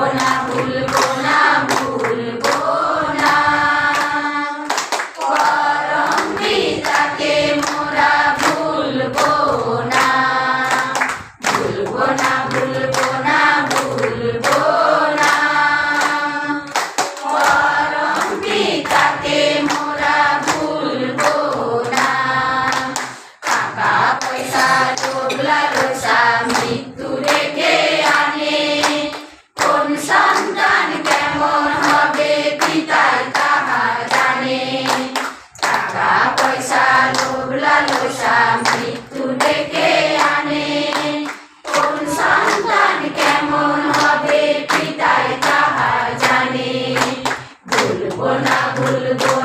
Bona bul, bona. ভালোবাসা মৃত্যু কেমন হবে পিতায় তাহা জানে। ভুলবো